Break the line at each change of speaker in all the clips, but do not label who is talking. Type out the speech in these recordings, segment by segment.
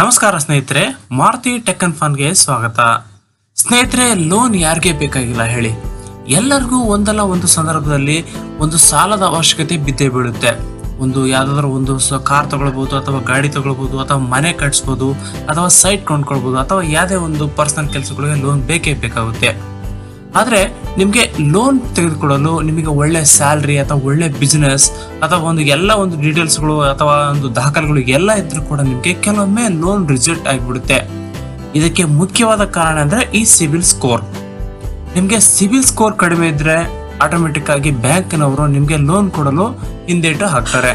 ನಮಸ್ಕಾರ ಸ್ನೇಹಿತರೆ, Maruti tech and ಫನ್ಗೆ ಸ್ವಾಗತ. ಸ್ನೇಹಿತರೆ ಲೋನ್ ಯಾರಿಗೆ ಬೇಕಾಗಿಲ್ಲ ಹೇಳಿ? ಎಲ್ಲರಿಗೂ ಒಂದಲ್ಲ ಒಂದು ಸಂದರ್ಭದಲ್ಲಿ ಒಂದು ಸಾಲದ ಅವಶ್ಯಕತೆ ಬಿದ್ದೇ ಬೀಳುತ್ತೆ. ಒಂದು ಯಾವ್ದಾದ್ರು ಒಂದು ಕಾರ್ ತಗೊಳ್ಬೋದು ಅಥವಾ ಗಾಡಿ ತಗೊಳ್ಬಹುದು ಅಥವಾ ಮನೆ ಕಟ್ಸ್ಬೋದು ಅಥವಾ ಸೈಟ್ ಕೊಂಡ್ಕೊಳ್ಬೋದು ಅಥವಾ ಯಾವುದೇ ಒಂದು ಪರ್ಸನಲ್ ಕೆಲಸಗಳಿಗೆ ಲೋನ್ ಬೇಕೇ ಬೇಕಾಗುತ್ತೆ. ಆದ್ರೆ ನಿಮಗೆ ಲೋನ್ ತೆಗೆದುಕೊಳ್ಳಲು ನಿಮಗೆ ಒಳ್ಳೆ ಸ್ಯಾಲ್ರಿ ಅಥವಾ ಒಳ್ಳೆ ಬಿಸ್ನೆಸ್ ಅಥವಾ ಒಂದು ಎಲ್ಲ ಒಂದು ಡೀಟೇಲ್ಸ್ಗಳು ಅಥವಾ ಒಂದು ದಾಖಲೆಗಳು ಎಲ್ಲ ಇದ್ರೂ ಕೂಡ ನಿಮಗೆ ಕೆಲವೊಮ್ಮೆ ಲೋನ್ ರಿಜೆಕ್ಟ್ ಆಗಿಬಿಡುತ್ತೆ. ಇದಕ್ಕೆ ಮುಖ್ಯವಾದ ಕಾರಣ ಅಂದರೆ ಈ ಸಿಬಿಲ್ ಸ್ಕೋರ್. ನಿಮಗೆ ಸಿಬಿಲ್ ಸ್ಕೋರ್ ಕಡಿಮೆ ಇದ್ದರೆ ಆಟೋಮೆಟಿಕ್ ಆಗಿ ಬ್ಯಾಂಕ್ನವರು ನಿಮಗೆ ಲೋನ್ ಕೊಡಲು ಹಿಂದೇಟು ಹಾಕ್ತಾರೆ.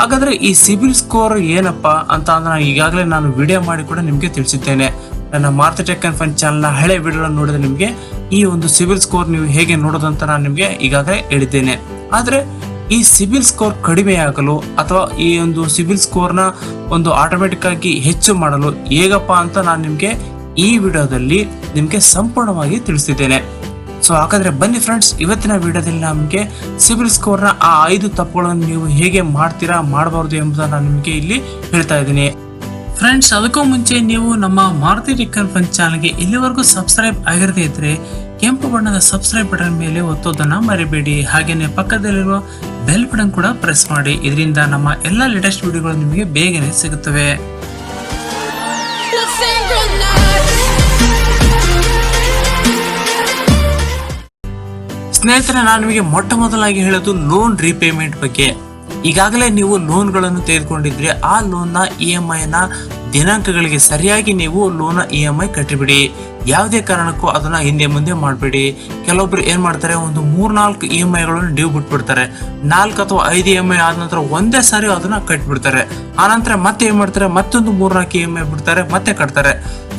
ಹಾಗಾದ್ರೆ ಈ ಸಿಬಿಲ್ ಸ್ಕೋರ್ ಏನಪ್ಪ ಅಂತ ಅಂದ್ರೆ ಈಗಾಗಲೇ ನಾನು ವಿಡಿಯೋ ಮಾಡಿ ಕೂಡ ನಿಮಗೆ ತಿಳಿಸಿದ್ದೇನೆ. ನನ್ನ ಮಾರುತಿ ಟೆಕ್ ಅಂಡ್ ಫಂಡ್ ಚಾನಲ್ನ ಹಳೆ ವಿಡಿಯೋ ನೋಡಿದ್ರೆ ನಿಮಗೆ ಈ ಒಂದು ಸಿಬಿಲ್ ಸ್ಕೋರ್ ನೀವು ಹೇಗೆ ನೋಡೋದಂತ ನಾನು ನಿಮಗೆ ಈಗಾಗಲೇ ಹೇಳಿದ್ದೇನೆ. ಆದರೆ ಈ ಸಿಬಿಲ್ ಸ್ಕೋರ್ ಕಡಿಮೆ ಆಗಲು ಅಥವಾ ಈ ಒಂದು ಸಿಬಿಲ್ ಸ್ಕೋರ್ನ ಒಂದು ಆಟೋಮೆಟಿಕ್ ಆಗಿ ಹೆಚ್ಚು ಮಾಡಲು ಹೇಗಪ್ಪ ಅಂತ ನಾನು ನಿಮಗೆ ಈ ವಿಡಿಯೋದಲ್ಲಿ ನಿಮಗೆ ಸಂಪೂರ್ಣವಾಗಿ ತಿಳಿಸಿದ್ದೇನೆ ಸೊ ಹಾಗಾದ್ರೆ ಬನ್ನಿ ಫ್ರೆಂಡ್ಸ್ ಇವತ್ತಿನ ವಿಡಿಯೋದಲ್ಲಿ ನಮಗೆ ಸಿಬಿಲ್ ಸ್ಕೋರ್ನ ಆ ಐದು ತಪ್ಪುಗಳನ್ನು ನೀವು ಹೇಗೆ ಮಾಡ್ತೀರಾ, ಮಾಡಬಾರ್ದು ಎಂಬುದನ್ನು ನಾನು ನಿಮಗೆ ಇಲ್ಲಿ ಹೇಳ್ತಾ ಇದ್ದೀನಿ. ಫ್ರೆಂಡ್ಸ್ ಅದಕ್ಕೂ ಮುಂಚೆ ನೀವು ನಮ್ಮ ಮಾರುತಿ ಟಿಕ್ಕನ್ ಫನ್ ಚಾನಲ್ಗೆ ಇಲ್ಲಿವರೆಗೂ ಸಬ್ಸ್ಕ್ರೈಬ್ ಆಗಿರದೇ ಇದ್ರೆ ಕೆಂಪು ಬಣ್ಣದ ಸಬ್ಸ್ಕ್ರೈಬ್ ಬಟನ್ ಮೇಲೆ ಒತ್ತೋದನ್ನ ಮರಿಬೇಡಿ. ಹಾಗೆಯೇ ಪಕ್ಕದಲ್ಲಿರುವ ಬೆಲ್ ಬಟನ್ ಕೂಡ ಪ್ರೆಸ್ ಮಾಡಿ. ಇದರಿಂದ ನಮ್ಮ ಎಲ್ಲ ಲೇಟೆಸ್ಟ್ ವಿಡಿಯೋಗಳು ನಿಮಗೆ ಬೇಗನೆ ಸಿಗುತ್ತವೆ. ಸ್ನೇಹಿತರೆ, ನಾನು ನಿಮಗೆ ಮೊಟ್ಟ ಮೊದಲಾಗಿ ಹೇಳೋದು ಲೋನ್ ರೀಪೇಮೆಂಟ್ ಬಗ್ಗೆ. ಈಗಾಗಲೇ ನೀವು ಲೋನ್ಗಳನ್ನು ತೆಗೆದುಕೊಂಡಿದ್ರೆ ಆ ಲೋನ್ನ ಇ ಎಂ ಐನ ದಿನಾಂಕಗಳಿಗೆ ಸರಿಯಾಗಿ ನೀವು ಲೋನ್ ಇ ಎಂ ಐ ಕಟ್ಟಿಬಿಡಿ. ಯಾವುದೇ ಕಾರಣಕ್ಕೂ ಅದನ್ನ ಹಿಂದೆ ಮುಂದೆ ಮಾಡಬೇಡಿ. ಕೆಲವೊಬ್ರು ಏನ್ ಮಾಡ್ತಾರೆ, ಒಂದು ಮೂರ್ನಾಲ್ಕು ಇ ಎಂ ಐಗಳನ್ನು ಡ್ಯೂ ಬಿಟ್ಬಿಡ್ತಾರೆ. ನಾಲ್ಕು ಅಥವಾ ಐದು ಇ ಎಂ ಐ ಆದ ನಂತರ ಒಂದೇ ಸಾರಿ ಅದನ್ನ ಕಟ್ಬಿಡ್ತಾರೆ. ಆನಂತರ ಮತ್ತೆ ಏನ್ ಮಾಡ್ತಾರೆ, ಮತ್ತೊಂದು ಮೂರ್ನಾಲ್ಕು ಇ ಎಂ ಐ ಬಿಡ್ತಾರೆ, ಮತ್ತೆ ಕಟ್ತಾರೆ.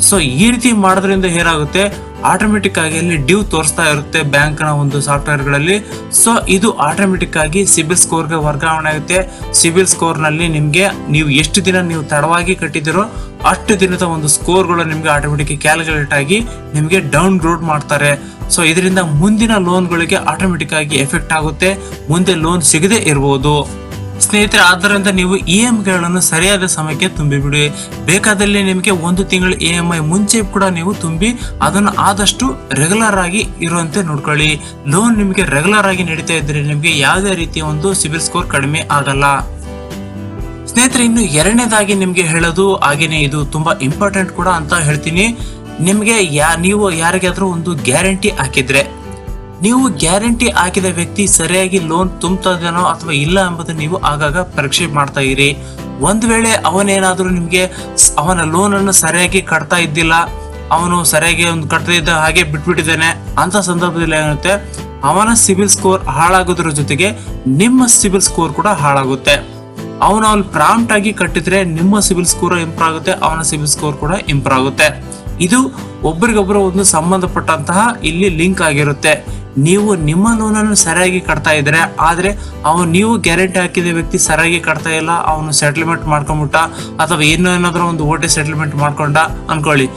ಸೊ ಈ ರೀತಿ ಮಾಡೋದ್ರಿಂದ ಏನಾಗುತ್ತೆ ಆಟೋಮೆಟಿಕ್ ಆಗಿ ಅಲ್ಲಿ ಡ್ಯೂ ತೋರಿಸ್ತಾ ಇರುತ್ತೆ ಬ್ಯಾಂಕ್ನ ಒಂದು ಸಾಫ್ಟ್ವೇರ್ಗಳಲ್ಲಿ. ಸೊ ಇದು ಆಟೋಮೆಟಿಕ್ ಆಗಿ ಸಿಬಿಲ್ ಸ್ಕೋರ್ಗೆ ವರ್ಗಾವಣೆ ಆಗುತ್ತೆ. ಸಿಬಿಲ್ ಸ್ಕೋರ್ನಲ್ಲಿ ನಿಮ್ಗೆ ನೀವು ಎಷ್ಟು ದಿನ ನೀವು ತಡವಾಗಿ ಕಟ್ಟಿದಿರೋ ಅಷ್ಟು ದಿನದ ಒಂದು ಸ್ಕೋರ್ಗಳು ನಿಮ್ಗೆ ಆಟೋಮೆಟಿಕ್ ಕ್ಯಾಲ್ಕುಲೇಟ್ ಆಗಿ ನಿಮ್ಗೆ ಡೌನ್ ಗ್ರೋಡ್ ಮಾಡ್ತಾರೆ. ಸೊ ಇದರಿಂದ ಮುಂದಿನ ಲೋನ್ಗಳಿಗೆ ಆಟೋಮೆಟಿಕ್ ಆಗಿ ಎಫೆಕ್ಟ್ ಆಗುತ್ತೆ. ಮುಂದೆ ಲೋನ್ ಸಿಗದೆ ಇರಬಹುದು ಸ್ನೇಹಿತರೆ, ಆದ್ದರಿಂದ ನೀವು ಇ ಎಂ ಗಳನ್ನು ಸರಿಯಾದ ಸಮಯಕ್ಕೆ ತುಂಬಿಬಿಡಿ. ಬೇಕಾದಲ್ಲಿ ನಿಮಗೆ ಒಂದು ತಿಂಗಳು ಇ ಎಂ ಐ ಮುಂಚೆ ಕೂಡ ನೀವು ತುಂಬಿ ಅದನ್ನು ಆದಷ್ಟು ರೆಗ್ಯುಲರ್ ಆಗಿ ಇರುವಂತೆ ನೋಡ್ಕೊಳ್ಳಿ. ಲೋನ್ ನಿಮಗೆ ರೆಗ್ಯುಲರ್ ಆಗಿ ನಡೀತಾ ಇದ್ರೆ ನಿಮಗೆ ಯಾವುದೇ ರೀತಿಯ ಒಂದು ಸಿಬಿಲ್ ಸ್ಕೋರ್ ಕಡಿಮೆ ಆಗಲ್ಲ. ಸ್ನೇಹಿತರೆ, ಇನ್ನು ಎರಡನೇದಾಗಿ ನಿಮಗೆ ಹೇಳೋದು, ಹಾಗೇನೆ ಇದು ತುಂಬಾ ಇಂಪಾರ್ಟೆಂಟ್ ಕೂಡ ಅಂತ ಹೇಳ್ತೀನಿ. ನಿಮ್ಗೆ ಯಾ, ನೀವು ಯಾರಿಗಾದರೂ ಒಂದು ಗ್ಯಾರಂಟಿ ಹಾಕಿದ್ರೆ, ನೀವು ಗ್ಯಾರಂಟಿ ಹಾಕಿದ ವ್ಯಕ್ತಿ ಸರಿಯಾಗಿ ಲೋನ್ ತುಂಬ್ತಾ ಇದ್ದಾನೋ ಅಥವಾ ಇಲ್ಲ ಎಂಬುದನ್ನು ನೀವು ಆಗಾಗ ಪರೀಕ್ಷೆ ಮಾಡ್ತಾ ಇರಿ. ಒಂದು ವೇಳೆ ಅವನೇನಾದರೂ ನಿಮಗೆ ಅವನ ಲೋನನ್ನು ಸರಿಯಾಗಿ ಕಟ್ತಾ ಇದ್ದಿಲ್ಲ, ಅವನು ಸರಿಯಾಗಿ ಒಂದು ಕಟ್ತಾ ಇದ್ದ ಹಾಗೆ ಬಿಟ್ಬಿಟ್ಟಿದ್ದಾನೆ, ಅಂತ ಸಂದರ್ಭದಲ್ಲಿ ಏನಾಗುತ್ತೆ? ಅವನ ಸಿಬಿಲ್ ಸ್ಕೋರ್ ಹಾಳಾಗೋದ್ರ ಜೊತೆಗೆ ನಿಮ್ಮ ಸಿಬಿಲ್ ಸ್ಕೋರ್ ಕೂಡ ಹಾಳಾಗುತ್ತೆ. ಅವನು ಅವ್ನು ಪ್ರಾಂಪ್ಟ್ ಆಗಿ ಕಟ್ಟಿದ್ರೆ ನಿಮ್ಮ ಸಿಬಿಲ್ ಸ್ಕೋರ್ ಇಂಪ್ರೂವ್ ಆಗುತ್ತೆ, ಅವನ ಸಿಬಿಲ್ ಸ್ಕೋರ್ ಕೂಡ ಇಂಪ್ರೂವ್ ಆಗುತ್ತೆ. ಇದು ಒಬ್ರಿಗೊಬ್ಬರು ಒಂದು ಸಂಬಂಧಪಟ್ಟಂತಹ ಇಲ್ಲಿ ಲಿಂಕ್ ಆಗಿರುತ್ತೆ. ನೀವು ನಿಮ್ಮ ಲೋನನ್ನು ಸರಿಯಾಗಿ ಕಟ್ತಾ ಇದ್ರೆ, ಆದ್ರೆ ಅವನು ನೀವು ಗ್ಯಾರಂಟಿ ಹಾಕಿದ ವ್ಯಕ್ತಿ ಸರಿಯಾಗಿ ಕಟ್ತಾ ಇಲ್ಲ, ಅವನು ಸೆಟಲ್ಮೆಂಟ್ ಮಾಡ್ಕೊಂಡ್ಬಿಟ್ಟ, ಅಥವಾ ಏನೋ ಏನಾದ್ರೂ ಒಂದು ಓಟೆ ಸೆಟಲ್ಮೆಂಟ್ ಮಾಡ್ಕೊಂಡ, ಅನ್ಕೊಳ್ಳಿ.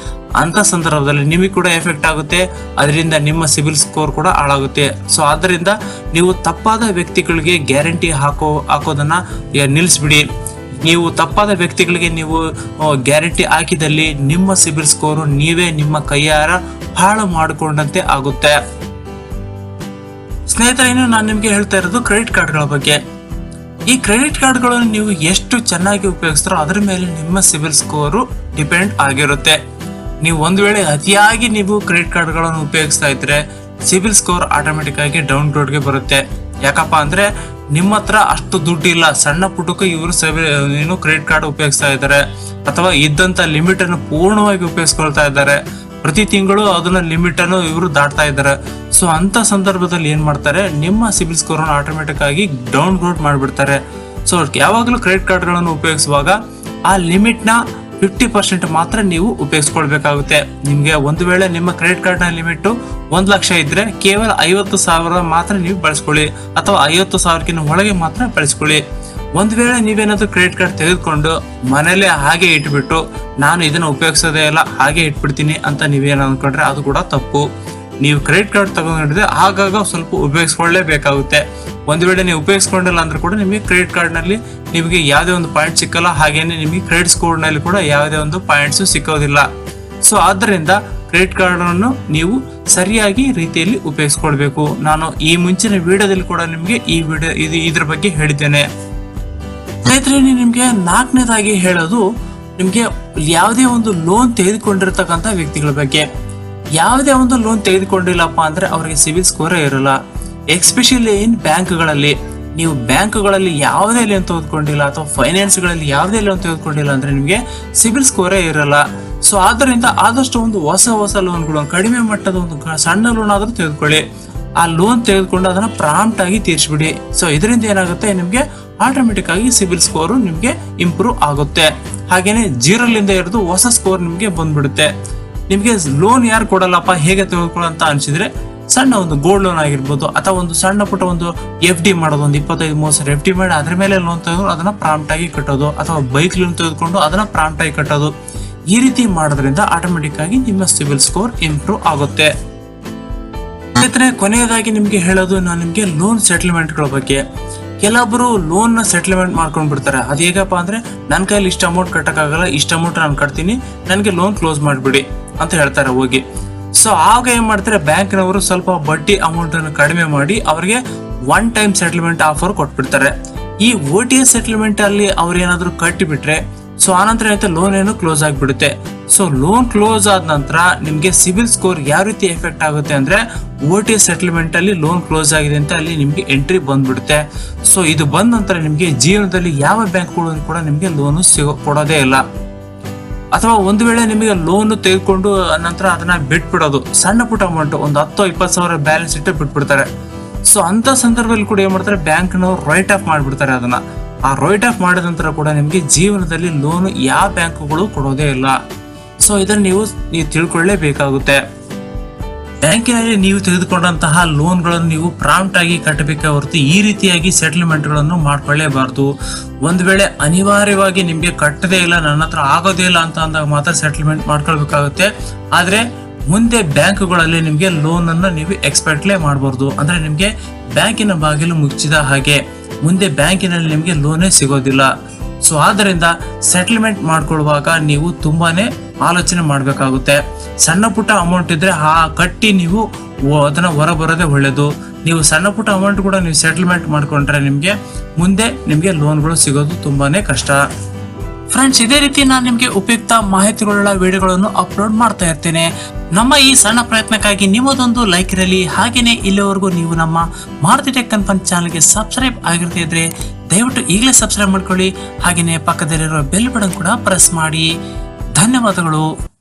ಅಂತ ಸಂದರ್ಭದಲ್ಲಿ ನಿಮಗೆ ಕೂಡ ಎಫೆಕ್ಟ್ ಆಗುತ್ತೆ. ಅದರಿಂದ ನಿಮ್ಮ ಸಿಬಿಲ್ ಸ್ಕೋರ್ ಕೂಡ ಹಾಳಾಗುತ್ತೆ. ಸೊ ಆದ್ದರಿಂದ ನೀವು ತಪ್ಪಾದ ವ್ಯಕ್ತಿಗಳಿಗೆ ಗ್ಯಾರಂಟಿ ಹಾಕೋ, ಹಾಕೋದನ್ನ ನಿಲ್ಲಿಸ್ಬಿಡಿ ನೀವು ತಪ್ಪಾದ ವ್ಯಕ್ತಿಗಳಿಗೆ ನೀವು ಗ್ಯಾರಂಟಿ ಹಾಕಿದಲ್ಲಿ ನಿಮ್ಮ ಸಿಬಿಲ್ ಸ್ಕೋರು ನೀವೇ ನಿಮ್ಮ ಕೈಯಾರ ಹಾಳು ಮಾಡಿಕೊಂಡಂತೆ ಆಗುತ್ತೆ. ಸ್ನೇಹಿತರೆ, ಇನ್ನು ನಾನು ನಿಮಗೆ ಹೇಳ್ತಾ ಇರೋದು ಕ್ರೆಡಿಟ್ ಕಾರ್ಡ್ಗಳ ಬಗ್ಗೆ. ಈ ಕ್ರೆಡಿಟ್ ಕಾರ್ಡ್ಗಳನ್ನು ನೀವು ಎಷ್ಟು ಚೆನ್ನಾಗಿ ಉಪಯೋಗಿಸ್ತಾರೋ ಅದರ ಮೇಲೆ ನಿಮ್ಮ ಸಿಬಿಲ್ ಸ್ಕೋರು ಡಿಪೆಂಡ್ ಆಗಿರುತ್ತೆ. ನೀವು ಒಂದು ವೇಳೆ ಅತಿಯಾಗಿ ನೀವು ಕ್ರೆಡಿಟ್ ಕಾರ್ಡ್ಗಳನ್ನು ಉಪಯೋಗಿಸ್ತಾ ಇದ್ರೆ ಸಿಬಿಲ್ ಸ್ಕೋರ್ ಆಟೋಮೆಟಿಕ್ ಆಗಿ ಡೌನ್ಗೆ ಬರುತ್ತೆ. ಯಾಕಪ್ಪ ಅಂದ್ರೆ ನಿಮ್ಮ ಹತ್ರ ಅಷ್ಟು ದುಡ್ಡು ಇಲ್ಲ ಸಣ್ಣ ಪುಟಕ್ಕೆ ಇವರು ಏನು ಕ್ರೆಡಿಟ್ ಕಾರ್ಡ್ ಉಪಯೋಗಿಸ್ತಾ ಇದ್ದಾರೆ. ಅಥವಾ ಇದ್ದಂತ ಲಿಮಿಟ್ ಅನ್ನು ಪೂರ್ಣವಾಗಿ ಉಪಯೋಗಿಸ್ಕೊಳ್ತಾ ಇದ್ದಾರೆ. ಪ್ರತಿ ತಿಂಗಳು ಅದನ್ನ ಲಿಮಿಟ್ ಅನ್ನು ಇವರು ದಾಟ್ತಾ ಇದ್ದಾರೆ. ಸೊ ಅಂತ ಸಂದರ್ಭದಲ್ಲಿ ಏನ್ ಮಾಡ್ತಾರೆ? ನಿಮ್ಮ ಸಿಬಿಲ್ ಸ್ಕೋರ್ ಅನ್ನು ಆಟೋಮೆಟಿಕ್ ಆಗಿ ಡೌನ್ ಗ್ರೋಡ್ ಮಾಡಿಬಿಡ್ತಾರೆ. ಸೊ ಯಾವಾಗಲೂ ಕ್ರೆಡಿಟ್ ಕಾರ್ಡ್ಗಳನ್ನು ಉಪಯೋಗಿಸುವಾಗ ಆ ಲಿಮಿಟ್ನ ಫಿಫ್ಟಿ ಪರ್ಸೆಂಟ್ ಮಾತ್ರ ನೀವು ಉಪಯೋಗಿಸ್ಕೊಳ್ಬೇಕಾಗುತ್ತೆ. ನಿಮಗೆ ಒಂದು ವೇಳೆ ನಿಮ್ಮ ಕ್ರೆಡಿಟ್ ಕಾರ್ಡ್ನ ಲಿಮಿಟ್ ಒಂದು ಲಕ್ಷ ಇದ್ರೆ ಕೇವಲ ಐವತ್ತು ಸಾವಿರ ಮಾತ್ರ ನೀವು ಬಳಸ್ಕೊಳ್ಳಿ. ಅಥವಾ ಐವತ್ತು ಸಾವಿರಕ್ಕಿಂತ ಒಳಗೆ ಮಾತ್ರ ಬಳಸ್ಕೊಳ್ಳಿ. ಒಂದು ವೇಳೆ ನೀವೇನಾದರೂ ಕ್ರೆಡಿಟ್ ಕಾರ್ಡ್ ತೆಗೆದುಕೊಂಡು ಮನೇಲೆ ಹಾಗೆ ಇಟ್ಬಿಟ್ಟು, ನಾನು ಇದನ್ನು ಉಪಯೋಗಿಸೋದೇ ಇಲ್ಲ, ಹಾಗೆ ಇಟ್ಬಿಡ್ತೀನಿ ಅಂತ ನೀವೇನು ಅನ್ಕೊಂಡ್ರೆ ಅದು ಕೂಡ ತಪ್ಪು. ನೀವು ಕ್ರೆಡಿಟ್ ಕಾರ್ಡ್ ತಗೊಂಡಿದ್ರೆ ಆಗಾಗ ಸ್ವಲ್ಪ ಉಪಯೋಗಿಸ್ಕೊಳ್ಳೇಬೇಕಾಗುತ್ತೆ. ಒಂದು ವೇಳೆ ನೀವು ಉಪಯೋಗಿಸ್ಕೊಂಡಿಲ್ಲ ಅಂದ್ರೆ ಕೂಡ ನಿಮಗೆ ಕ್ರೆಡಿಟ್ ಕಾರ್ಡ್ನಲ್ಲಿ ನಿಮಗೆ ಯಾವುದೇ ಒಂದು ಪಾಯಿಂಟ್ ಸಿಕ್ಕಲ್ಲ, ಹಾಗೇನೆ ನಿಮಗೆ ಕ್ರೆಡಿಟ್ ಸ್ಕೋರ್ನಲ್ಲಿ ಕೂಡ ಯಾವುದೇ ಒಂದು ಪಾಯಿಂಟ್ಸ್ ಸಿಕ್ಕೋದಿಲ್ಲ. ಸೊ ಆದ್ದರಿಂದ ಕ್ರೆಡಿಟ್ ಕಾರ್ಡನ್ನು ನೀವು ಸರಿಯಾಗಿ ರೀತಿಯಲ್ಲಿ ಉಪಯೋಗಿಸ್ಕೊಳ್ಬೇಕು. ನಾನು ಈ ಮುಂಚಿನ ವಿಡಿಯೋದಲ್ಲಿ ಕೂಡ ನಿಮಗೆ ಈ ವಿಡಿಯೋ, ಇದು ಇದ್ರ ಬಗ್ಗೆ ಹೇಳಿದ್ದೇನೆ. ಸ್ನೇಹಿತರೆ, ನಿಮಗೆ ನಾಲ್ಕನೇದಾಗಿ ಹೇಳೋದು, ನಿಮಗೆ ಯಾವುದೇ ಒಂದು ಲೋನ್ ತೆಗೆದುಕೊಂಡಿರ್ತಕ್ಕಂಥ ವ್ಯಕ್ತಿಗಳ ಬಗ್ಗೆ. ಯಾವುದೇ ಒಂದು ಲೋನ್ ತೆಗೆದುಕೊಂಡಿಲ್ಲಪ್ಪ ಅಂದರೆ ಅವರಿಗೆ ಸಿವಿಲ್ ಸ್ಕೋರೇ ಇರಲ್ಲ. ಎಕ್ಸ್ಪೆಷಲಿ ಇನ್ ಬ್ಯಾಂಕ್ಗಳಲ್ಲಿ ನೀವು ಬ್ಯಾಂಕ್ಗಳಲ್ಲಿ ಯಾವುದೇ ಲೋನ್ ತೆಗೆದುಕೊಂಡಿಲ್ಲ ಅಥವಾ ಫೈನಾನ್ಸ್ಗಳಲ್ಲಿ ಯಾವುದೇ ಲೋನ್ ತೆಗೆದುಕೊಂಡಿಲ್ಲ ಅಂದರೆ ನಿಮಗೆ ಸಿಬಿಲ್ ಸ್ಕೋರೇ ಇರಲ್ಲ. ಸೊ ಆದ್ದರಿಂದ ಆದಷ್ಟು ಒಂದು ಹೊಸ ಹೊಸ ಲೋನ್ಗಳು, ಕಡಿಮೆ ಮಟ್ಟದ ಒಂದು ಸಣ್ಣ ಲೋನ್ ಆದರೂ ತೆಗೆದುಕೊಳ್ಳಿ. ಆ ಲೋನ್ ತೆಗೆದುಕೊಂಡು ಅದನ್ನು ಪ್ರಾಂಪ್ಟ್ ಆಗಿ ತೀರಿಸ್ಬಿಡಿ. ಸೊ ಇದರಿಂದ ಏನಾಗುತ್ತೆ? ನಿಮಗೆ ಆಟೋಮೆಟಿಕ್ ಆಗಿ ಸಿಬಿಲ್ ಸ್ಕೋರ್ ನಿಮಗೆ ಇಂಪ್ರೂವ್ ಆಗುತ್ತೆ. ಹಾಗೇನೆ ಜೀರೋಲಿಂದ ಹಿಡಿದು ಹೊಸ ಸ್ಕೋರ್ ನಿಮಗೆ ಬಂದ್ಬಿಡುತ್ತೆ. ನಿಮಗೆ ಲೋನ್ ಯಾರು ಕೊಡಲ್ಲಪ್ಪ? ಹೇಗೆ ತೆಗೆದುಕೊಳ್ಳೋ ಅಂತ ಅನ್ಸಿದ್ರೆ ಸಣ್ಣ ಒಂದು ಗೋಲ್ಡ್ ಲೋನ್ ಆಗಿರ್ಬೋದು ಅಥವಾ ಒಂದು ಸಣ್ಣ ಪುಟ್ಟ ಒಂದು ಎಫ್ ಡಿ ಮಾಡೋದು, ಒಂದು ಇಪ್ಪತ್ತೈದು, ಮೂವತ್ತು ಸಾವಿರ ಎಫ್ ಡಿ ಮಾಡಿ ಅದ್ರ ಮೇಲೆ ಲೋನ್ ತೆಗೆದು ಅದನ್ನ ಪ್ರಾಂಪ್ಟ್ ಆಗಿ ಕಟ್ಟೋದು ಅಥವಾ ಬೈಕ್ ಲೋನ್ ತೆಗೆದುಕೊಂಡು ಅದನ್ನ ಪ್ರಾಂಪ್ಟ್ ಆಗಿ ಕಟ್ಟೋದು. ಈ ರೀತಿ ಮಾಡೋದ್ರಿಂದ ಆಟೋಮೆಟಿಕ್ ಆಗಿ ನಿಮ್ಮ ಸಿವಿಲ್ ಸ್ಕೋರ್ ಇಂಪ್ರೂವ್ ಆಗುತ್ತೆ. ಸ್ನೇಹಿತರೆ, ಕೊನೆಯದಾಗಿ ನಿಮ್ಗೆ ಹೇಳೋದು ನಾನು ನಿಮ್ಗೆ ಲೋನ್ ಸೆಟಲ್ಮೆಂಟ್ಗಳ ಬಗ್ಗೆ. ಕೆಲವೊಬ್ರು ಲೋನ್ನ ಸೆಟಲ್ಮೆಂಟ್ ಮಾಡ್ಕೊಂಡು ಬಿಡ್ತಾರೆ. ಅದು ಹೇಗಪ್ಪ ಅಂದ್ರೆ ನನ್ನ ಕೈಯಲ್ಲಿ ಇಷ್ಟು ಅಮೌಂಟ್ ಕಟ್ಟಕ್ಕಾಗಲ್ಲ, ಇಷ್ಟು ಅಮೌಂಟ್ ನಾನು ಕಟ್ತೀನಿ, ನನಗೆ ಲೋನ್ ಕ್ಲೋಸ್ ಮಾಡಿಬಿಡಿ ಅಂತ ಹೇಳ್ತಾರೆ ಹೋಗಿ. ಸೊ ಆಗ ಏನ್ ಮಾಡ್ತಾರೆ, ಬ್ಯಾಂಕ್ನವರು ಸ್ವಲ್ಪ ಬಡ್ಡಿ ಅಮೌಂಟ್ ಅನ್ನು ಕಡಿಮೆ ಮಾಡಿ ಅವರಿಗೆ ಒನ್ ಟೈಮ್ ಸೆಟಲ್ಮೆಂಟ್ ಆಫರ್ ಕೊಟ್ಬಿಡ್ತಾರೆ. ಈ ಓ ಟಿ ಎಸ್ ಸೆಟಲ್ಮೆಂಟ್ ಅಲ್ಲಿ ಅವ್ರು ಏನಾದರೂ ಕಟ್ಟಿಬಿಟ್ರೆ, ಸೊ ಆನಂತರ ಏನಂತ ಲೋನ್ ಏನು ಕ್ಲೋಸ್ ಆಗಿಬಿಡುತ್ತೆ. ಸೊ ಲೋನ್ ಕ್ಲೋಸ್ ಆದ ನಂತರ ನಿಮಗೆ ಸಿವಿಲ್ ಸ್ಕೋರ್ ಯಾವ ರೀತಿ ಎಫೆಕ್ಟ್ ಆಗುತ್ತೆ ಅಂದ್ರೆ ಓ ಟಿ ಎಸ್ ಸೆಟಲ್ಮೆಂಟ್ ಅಲ್ಲಿ ಲೋನ್ ಕ್ಲೋಸ್ ಆಗಿದೆ ಅಂತ ಅಲ್ಲಿ ನಿಮಗೆ ಎಂಟ್ರಿ ಬಂದ್ಬಿಡುತ್ತೆ. ಸೊ ಇದು ಬಂದ ನಂತರ ನಿಮಗೆ ಜೀವನದಲ್ಲಿ ಯಾವ ಬ್ಯಾಂಕ್ಗಳು ಕೂಡ ನಿಮಗೆ ಲೋನು ಸಿಗೋ ಕೊಡೋದೇ ಇಲ್ಲ. ಅಥವಾ ಒಂದು ವೇಳೆ ನಿಮಗೆ ಲೋನ್ ತೆಗೆದುಕೊಂಡು ನಂತರ ಅದನ್ನ ಬಿಟ್ಬಿಡೋದು, ಸಣ್ಣ ಪುಟ್ಟ ಅಮೌಂಟ್ ಒಂದು ಹತ್ತು ಇಪ್ಪತ್ತು ಸಾವಿರ ಬ್ಯಾಲೆನ್ಸ್ ಇಟ್ಟು ಬಿಟ್ಬಿಡ್ತಾರೆ. ಸೊ ಅಂತ ಸಂದರ್ಭದಲ್ಲಿ ಕೂಡ ಏನ್ ಮಾಡ್ತಾರೆ ಬ್ಯಾಂಕ್ನವ್ರು ರೈಟ್ ಆಫ್ ಮಾಡಿಬಿಡ್ತಾರೆ ಅದನ್ನ. ಆ ರೈಟ್ ಆಫ್ ಮಾಡಿದ ನಂತರ ಕೂಡ ನಿಮಗೆ ಜೀವನದಲ್ಲಿ ಲೋನ್ ಯಾವ ಬ್ಯಾಂಕುಗಳು ಕೊಡೋದೇ ಇಲ್ಲ. ಸೊ ಇದನ್ನ ನೀವು ನೀವು ತಿಳ್ಕೊಳ್ಳೇಬೇಕಾಗುತ್ತೆ. ಬ್ಯಾಂಕಿನಲ್ಲಿ ನೀವು ತೆಗೆದುಕೊಂಡಂತಹ ಲೋನ್ಗಳನ್ನು ನೀವು ಪ್ರಾಂಪ್ಟ್ ಆಗಿ ಕಟ್ಟಬೇಕೆ ಹೊರತು ಈ ರೀತಿಯಾಗಿ ಸೆಟಲ್ಮೆಂಟ್ಗಳನ್ನು ಮಾಡ್ಕೊಳ್ಳೇಬಾರ್ದು. ಒಂದು ವೇಳೆ ಅನಿವಾರ್ಯವಾಗಿ ನಿಮಗೆ ಕಟ್ಟದೇ ಇಲ್ಲ, ನನ್ನ ಹತ್ರ ಆಗೋದೇ ಇಲ್ಲ ಅಂತ ಅಂದಾಗ ಮಾತ್ರ ಸೆಟಲ್ಮೆಂಟ್ ಮಾಡ್ಕೊಳ್ಬೇಕಾಗುತ್ತೆ. ಆದ್ರೆ ಮುಂದೆ ಬ್ಯಾಂಕ್ಗಳಲ್ಲಿ ನಿಮಗೆ ಲೋನ್ ಅನ್ನು ನೀವು ಎಕ್ಸ್ಪೆಕ್ಟ್ಲೇ ಮಾಡಬಾರ್ದು ಅಂದರೆ ನಿಮಗೆ ಬ್ಯಾಂಕಿನ ಬಾಗಿಲು ಮುಚ್ಚಿದ ಹಾಗೆ ಮುಂದೆ ಬ್ಯಾಂಕಿನಲ್ಲಿ ನಿಮಗೆ ಲೋನೇ ಸಿಗೋದಿಲ್ಲ. ಸೊ ಆದ್ದರಿಂದ ಸೆಟಲ್ಮೆಂಟ್ ಮಾಡ್ಕೊಳ್ಳುವಾಗ ನೀವು ತುಂಬಾನೇ ಆಲೋಚನೆ ಮಾಡಬೇಕಾಗುತ್ತೆ. ಸಣ್ಣ ಪುಟ್ಟ ಅಮೌಂಟ್ ಇದ್ರೆ ಆ ಕಟ್ಟಿ ನೀವು ಅದನ್ನ ಹೊರ ಬರೋದೇ ಒಳ್ಳೇದು. ನೀವು ಸಣ್ಣ ಪುಟ್ಟ ಅಮೌಂಟ್ ಕೂಡ ನೀವು ಸೆಟಲ್ಮೆಂಟ್ ಮಾಡ್ಕೊಂಡ್ರೆ ನಿಮಗೆ ಮುಂದೆ ನಿಮಗೆ ಲೋನ್ಗಳು ಸಿಗೋದು ತುಂಬಾನೇ ಕಷ್ಟ. ಫ್ರೆಂಡ್ಸ್ ಇದೇ ರೀತಿ ನಾನು ನಿಮಗೆ ಉಪಯುಕ್ತ ಮಾಹಿತಿಗಳುಳ್ಳ ವಿಡಿಯೋಗಳನ್ನು ಅಪ್ಲೋಡ್ ಮಾಡ್ತಾ ಇರ್ತೇನೆ. ನಮ್ಮ ಈ ಸಣ್ಣ ಪ್ರಯತ್ನಕ್ಕಾಗಿ ನಿಮ್ಮದೊಂದು ಲೈಕ್ ಇರಲಿ. ಹಾಗೇನೆ ಇಲ್ಲಿವರೆಗೂ ನೀವು ನಮ್ಮ ಮಾರುತಿ ಟೆಕ್ ಕನ್ಫರ್ಮ್ ಚಾನಲ್ಗೆ ಸಬ್ಸ್ಕ್ರೈಬ್ ಆಗಿರ್ತಾ ಇದ್ರೆ ದಯವಿಟ್ಟು ಈಗಲೇ ಸಬ್ಸ್ಕ್ರೈಬ್ ಮಾಡ್ಕೊಳ್ಳಿ. ಹಾಗೆಯೇ ಪಕ್ಕದಲ್ಲಿರುವ ಬೆಲ್ ಬಟನ್ ಕೂಡ ಪ್ರೆಸ್ ಮಾಡಿ. ಧನ್ಯವಾದಗಳು.